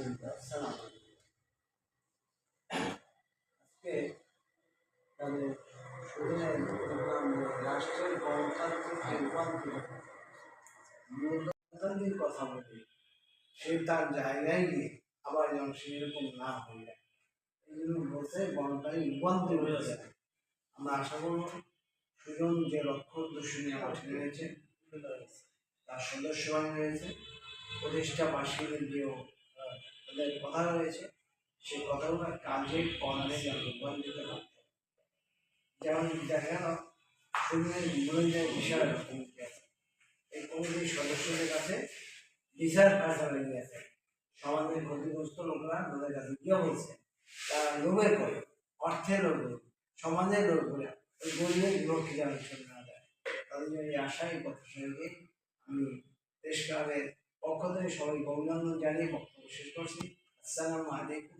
আসসালাম আজকে শুনে রাষ্ট্রের গণতান্ত্রিক মূলতান্ত্রিক কথা বলি সে তার জায়গায় গিয়ে আবার যেন সেরকম না হয়ে যায় এই জন্য বলতে গণতান্ত্রিক রূপান্তর হয়ে যায় আমরা আশা করব সুজন যে লক্ষ্য উদ্দেশ্য নিয়ে মাঠে রয়েছে তার সদস্য রয়েছে, প্রতিষ্ঠা বার্ষিকীর যে কথা রয়েছে সেই কথাগুলো কাজে কর্মে রূপান্তরিত করতে। যেমন দেখা গেল সুজনের বিরোধীদের বিষয় আছে এই কমিটির সদস্যদের কাছে বিচার ফেসলা লেগে আছে সমাজের ক্ষতিগ্রস্ত লোকরা তাদের কাছে গিয়ে বলছে তারা লোভের করে অর্থের লোভে সমাজের লোভ করে ওই গরিবের চলে না যায়। তাদের জন্য এই আশা আশায় প্রত্যাশাকে আমি দেশ ক্লাবের পক্ষ থেকে সবাইকে অভিনন্দন জানিয়ে বক্তব্য শেষ করছি। আসসালামু আলাইকুম।